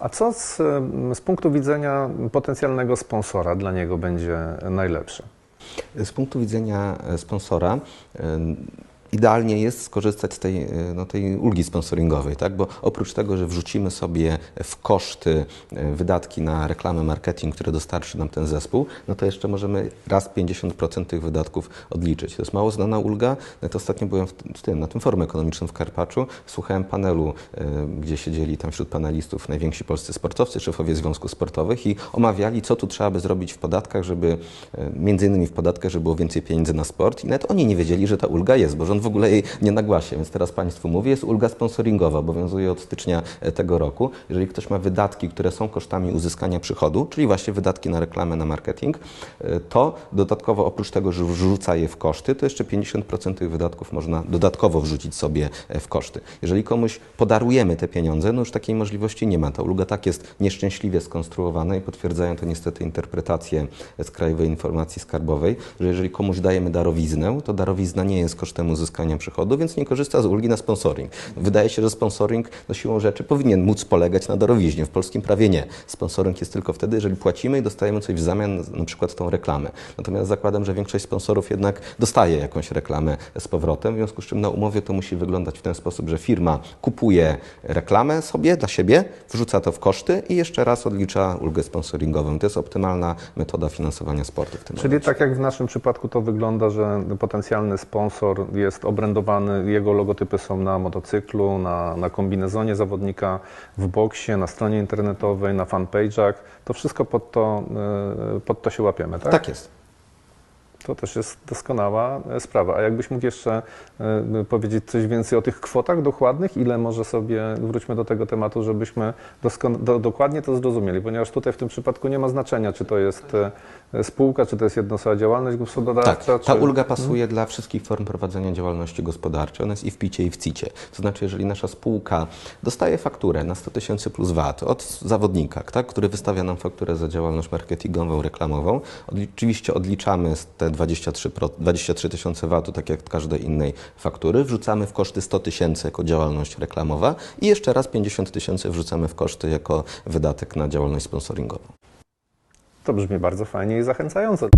A co z, em, z punktu widzenia potencjalnego sponsora dla niego będzie najlepsze? Z punktu widzenia e, sponsora idealnie jest skorzystać z tej, e, no, tej ulgi sponsoringowej, tak? bo oprócz tego, że wrzucimy sobie w koszty e, wydatki na reklamę, marketing, które dostarczy nam ten zespół, no to jeszcze możemy raz 50% tych wydatków odliczyć. To jest mało znana ulga. Nawet ostatnio byłem w, tym, na tym forum ekonomicznym w Karpaczu, słuchałem panelu, e, gdzie siedzieli tam wśród panelistów najwięksi polscy sportowcy, szefowie związków sportowych i omawiali, co tu trzeba by zrobić w podatkach, żeby, między innymi w podatkach, żeby było więcej pieniędzy na sport i nawet oni nie wiedzieli, że ta ulga jest, bo rząd w ogóle jej nie nagłasia, więc teraz Państwu mówię, jest ulga sponsoringowa, obowiązuje od stycznia e, tego roku. Jeżeli ktoś ma wydatki, które są kosztami uzyskania przychodu, czyli właśnie wydatki na reklamę, na marketing, e, to dodatkowo oprócz tego, że wrzuca je w koszty, to jeszcze 50% tych wydatków można dodatkowo wrzucić sobie e, w koszty. Jeżeli komuś podarujemy te pieniądze, no już takiej możliwości nie ma. Ta ulga tak jest nieszczęśliwie skonstruowana i potwierdzają to niestety interpretacje z Krajowej Informacji Skarbowej, że jeżeli komuś dajemy darowiznę, to darowizna nie jest kosztem uzyskania przychodu, więc nie korzysta z ulgi na sponsoring. Wydaje się, że sponsoring no siłą rzeczy powinien móc polegać na darowiźnie. W polskim prawie nie. Sponsoring jest tylko wtedy, jeżeli płacimy i dostajemy coś w zamian, na przykład tą reklamę. Natomiast zakładam, że większość sponsorów jednak dostaje jakąś reklamę z powrotem, w związku z czym na umowie to musi wyglądać w ten sposób, że firma kupuje reklamę sobie dla siebie, wrzuca to w koszty i jeszcze raz odlicza ulgę sponsoringową. To jest optymalna metoda finansowania sportu w tym Czyli momencie. tak jak w naszym przypadku to wygląda, że potencjalny sponsor jest obrędowany, jego logotypy są na motocyklu, na, na kombinezonie zawodnika, w boksie, na stronie internetowej, na fanpage'ach. To wszystko pod to, e, pod to się łapiemy, tak? Tak jest. To też jest doskonała e, sprawa. A jakbyś mógł jeszcze e, powiedzieć coś więcej o tych kwotach dokładnych? Ile może sobie, wróćmy do tego tematu, żebyśmy do, dokładnie to zrozumieli, ponieważ tutaj w tym przypadku nie ma znaczenia, czy to jest e, spółka, czy to jest jednoosobowa działalność Tak, gospodarcza. ta czy... ulga pasuje dla wszystkich form prowadzenia działalności gospodarczej. Ona jest i w picie, i w cicie. To znaczy, jeżeli nasza spółka dostaje fakturę na 100 tysięcy plus VAT od zawodnika, tak, który wystawia nam fakturę za działalność marketingową, reklamową, oczywiście odliczamy z te 23 pro- 23 tysiące VAT-u, tak jak każdej innej faktury, wrzucamy w koszty 100 tysięcy jako działalność reklamowa i jeszcze raz 50 tysięcy wrzucamy w koszty jako wydatek na działalność sponsoringową. To brzmi bardzo fajnie i zachęcająco.